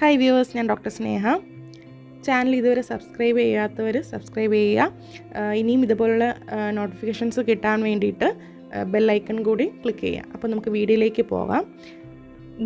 Hi viewers ഞാൻ doctor Sneha. Channel ഇതുവരെ subscribe ചെയ്യാത്തവർ സബ്സ്ക്രൈബ് ചെയ്യുക. ഇനിയും ഇതുപോലുള്ള നോട്ടിഫിക്കേഷൻസ് കിട്ടാൻ വേണ്ടിയിട്ട് ബെല്ലൈക്കൺ കൂടി ക്ലിക്ക് ചെയ്യുക. അപ്പോൾ നമുക്ക് വീഡിയോയിലേക്ക് പോകാം.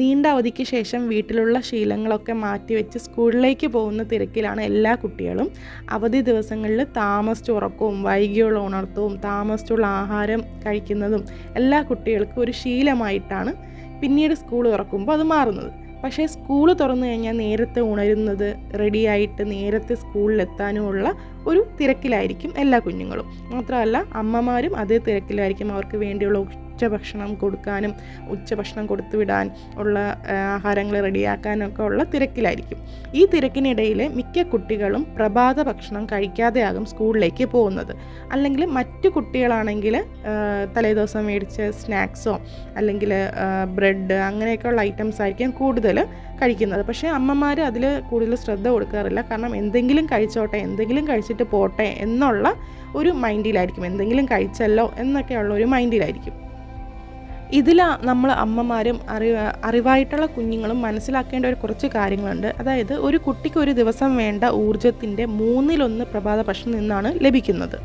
നീണ്ട അവധിക്ക് ശേഷം വീട്ടിലുള്ള ശീലങ്ങളൊക്കെ മാറ്റിവെച്ച് സ്കൂളിലേക്ക് പോകുന്ന തിരക്കിലാണ് എല്ലാ കുട്ടികളും. അവധി ദിവസങ്ങളിൽ താമസിച്ച് ഉറക്കവും വൈകിയുള്ള ഉണർത്തവും താമസിച്ചുള്ള ആഹാരം കഴിക്കുന്നതും എല്ലാ കുട്ടികൾക്കും ഒരു ശീലമായിട്ടാണ് പിന്നീട് സ്കൂൾ തുറക്കുമ്പോൾ അത് മാറുന്നത്. പക്ഷേ സ്കൂൾ തുറന്നു കഴിഞ്ഞാൽ നേരത്തെ ഉണരുന്നത് റെഡിയായിട്ട് നേരത്തെ സ്കൂളിലെത്താനുമുള്ള ഒരു തിരക്കിലായിരിക്കും എല്ലാ കുഞ്ഞുങ്ങളും. മാത്രമല്ല അമ്മമാരും അതേ തിരക്കിലായിരിക്കും അവർക്ക് വേണ്ടിയുള്ള ഉച്ചഭക്ഷണം കൊടുക്കാനും ഉച്ചഭക്ഷണം കൊടുത്തു വിടാൻ ഉള്ള ആഹാരങ്ങൾ റെഡിയാക്കാനൊക്കെ ഉള്ള തിരക്കിലായിരിക്കും. ഈ തിരക്കിനിടയിൽ മിക്ക കുട്ടികളും പ്രഭാത ഭക്ഷണം കഴിക്കാതെയാകും സ്കൂളിലേക്ക് പോകുന്നത്. അല്ലെങ്കിൽ മറ്റു കുട്ടികളാണെങ്കിൽ തലേദിവസം മേടിച്ച സ്നാക്സോ അല്ലെങ്കിൽ ബ്രെഡ് അങ്ങനെയൊക്കെയുള്ള ഐറ്റംസ് ആയിരിക്കും കൂടുതൽ കഴിക്കുന്നത്. പക്ഷേ അമ്മമാർ അതിൽ കൂടുതൽ ശ്രദ്ധ കൊടുക്കാറില്ല. കാരണം എന്തെങ്കിലും കഴിച്ചോട്ടെ എന്തെങ്കിലും കഴിച്ചിട്ട് പോട്ടെ എന്നുള്ള ഒരു മൈൻഡിലായിരിക്കും. എന്തെങ്കിലും കഴിച്ചല്ലോ എന്നൊക്കെയുള്ള ഒരു മൈൻഡിലായിരിക്കും. ഇതിൽ നമ്മൾ അമ്മമാരും അറിവ് അറിവായിട്ടുള്ള കുഞ്ഞുങ്ങളും മനസ്സിലാക്കേണ്ട ഒരു കുറച്ച് കാര്യങ്ങളുണ്ട്. അതായത് ഒരു കുട്ടിക്ക് ഒരു ദിവസം വേണ്ട ഊർജത്തിന്റെ മൂന്നിലൊന്ന് പ്രഭാത ഭക്ഷണം നിന്നാണ് ലഭിക്കുന്നത്.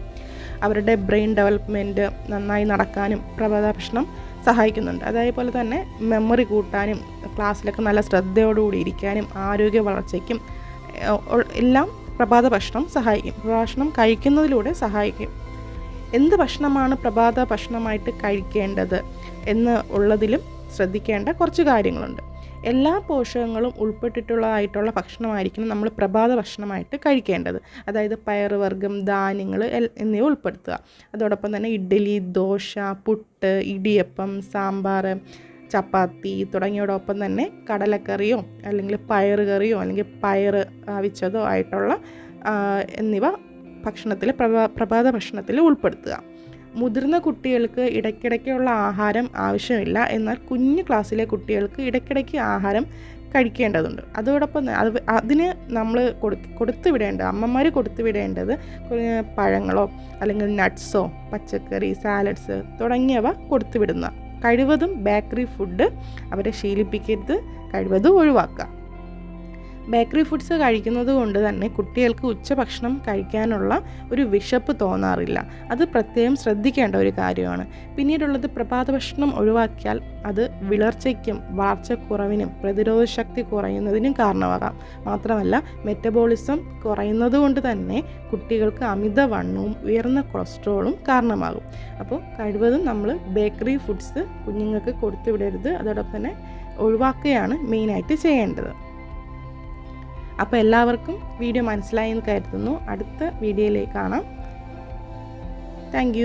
അവരുടെ ബ്രെയിൻ ഡെവലപ്മെന്റ് നന്നായി നടക്കാനും പ്രഭാത ഭക്ഷണം സഹായിക്കുന്നുണ്ട്. അതേപോലെ തന്നെ മെമ്മറി കൂട്ടാനും ക്ലാസ്സിലൊക്കെ നല്ല ശ്രദ്ധയോടുകൂടി ഇരിക്കാനും ആരോഗ്യ വളർച്ചയ്ക്കും എല്ലാം പ്രഭാത ഭക്ഷണം സഹായിക്കും. ഭക്ഷണം കഴിക്കുന്നതിലൂടെ സഹായിക്കും. എന്ത് ഭക്ഷണമാണ് പ്രഭാത ഭക്ഷണമായിട്ട് കഴിക്കേണ്ടത്? എന്ന് ഉള്ളതിലും ശ്രദ്ധിക്കേണ്ട കുറച്ച് കാര്യങ്ങളുണ്ട്. എല്ലാ പോഷകങ്ങളും ഉൾപ്പെട്ടിട്ടുള്ളതായിട്ടുള്ള ഭക്ഷണമായിരിക്കണം നമ്മൾ പ്രഭാത ഭക്ഷണമായിട്ട് കഴിക്കേണ്ടത്. അതായത് പയറുവർഗം ധാന്യങ്ങൾ എന്നിവ ഉൾപ്പെടുത്തുക. അതോടൊപ്പം തന്നെ ഇഡ്ഡലി ദോശ പുട്ട് ഇടിയപ്പം സാമ്പാർ ചപ്പാത്തി തുടങ്ങിയതോടൊപ്പം തന്നെ കടലക്കറിയോ അല്ലെങ്കിൽ പയറ് കറിയോ അല്ലെങ്കിൽ പയർ ആവിച്ചതോ ആയിട്ടുള്ള എന്നിവ ഭക്ഷണത്തിൽ പ്രഭാ പ്രഭാത ഭക്ഷണത്തിൽ ഉൾപ്പെടുത്തുക. മുതിർന്ന കുട്ടികൾക്ക് ഇടയ്ക്കിടയ്ക്കുള്ള ആഹാരം ആവശ്യമില്ല. എന്നാൽ കുഞ്ഞു ക്ലാസ്സിലെ കുട്ടികൾക്ക് ഇടയ്ക്കിടയ്ക്ക് ആഹാരം കഴിക്കേണ്ടതുണ്ട്. അതോടൊപ്പം അത് അതിന് നമ്മൾ കൊടു കൊടുത്തു വിടേണ്ടത് അമ്മമാർ കൊടുത്തു വിടേണ്ടത് പഴങ്ങളോ അല്ലെങ്കിൽ നട്ട്സോ പച്ചക്കറി സാലഡ്സ് തുടങ്ങിയവ കൊടുത്തു വിടുന്ന കഴിവതും ബേക്കറി ഫുഡ് അവരെ ശീലിപ്പിക്കരുത് കഴിവതും ഒഴിവാക്കുക. ബേക്കറി ഫുഡ്സ് കഴിക്കുന്നത് കൊണ്ട് തന്നെ കുട്ടികൾക്ക് ഉച്ചഭക്ഷണം കഴിക്കാനുള്ള ഒരു വിശപ്പ് തോന്നാറില്ല. അത് പ്രത്യേകം ശ്രദ്ധിക്കേണ്ട ഒരു കാര്യമാണ്. പിന്നീടുള്ളത് പ്രഭാത ഭക്ഷണം ഒഴിവാക്കിയാൽ അത് വിളർച്ചയ്ക്കും വളർച്ചക്കുറവിനും പ്രതിരോധ ശക്തി കുറയുന്നതിനും കാരണമാകാം. മാത്രമല്ല മെറ്റബോളിസം കുറയുന്നത് കൊണ്ട് തന്നെ കുട്ടികൾക്ക് അമിതവണ്ണവും ഉയർന്ന കൊളസ്ട്രോളും കാരണമാകും. അപ്പോൾ കഴിവതും നമ്മൾ ബേക്കറി ഫുഡ്സ് കുഞ്ഞുങ്ങൾക്ക് കൊടുത്തു വിടരുത് അതോടൊപ്പം തന്നെ ഒഴിവാക്കുകയാണ് മെയിനായിട്ട് ചെയ്യേണ്ടത്. അപ്പോൾ എല്ലാവർക്കും വീഡിയോ മനസ്സിലായി എന്ന് കരുതുന്നു. അടുത്ത വീഡിയോയിലേക്ക് കാണാം. താങ്ക്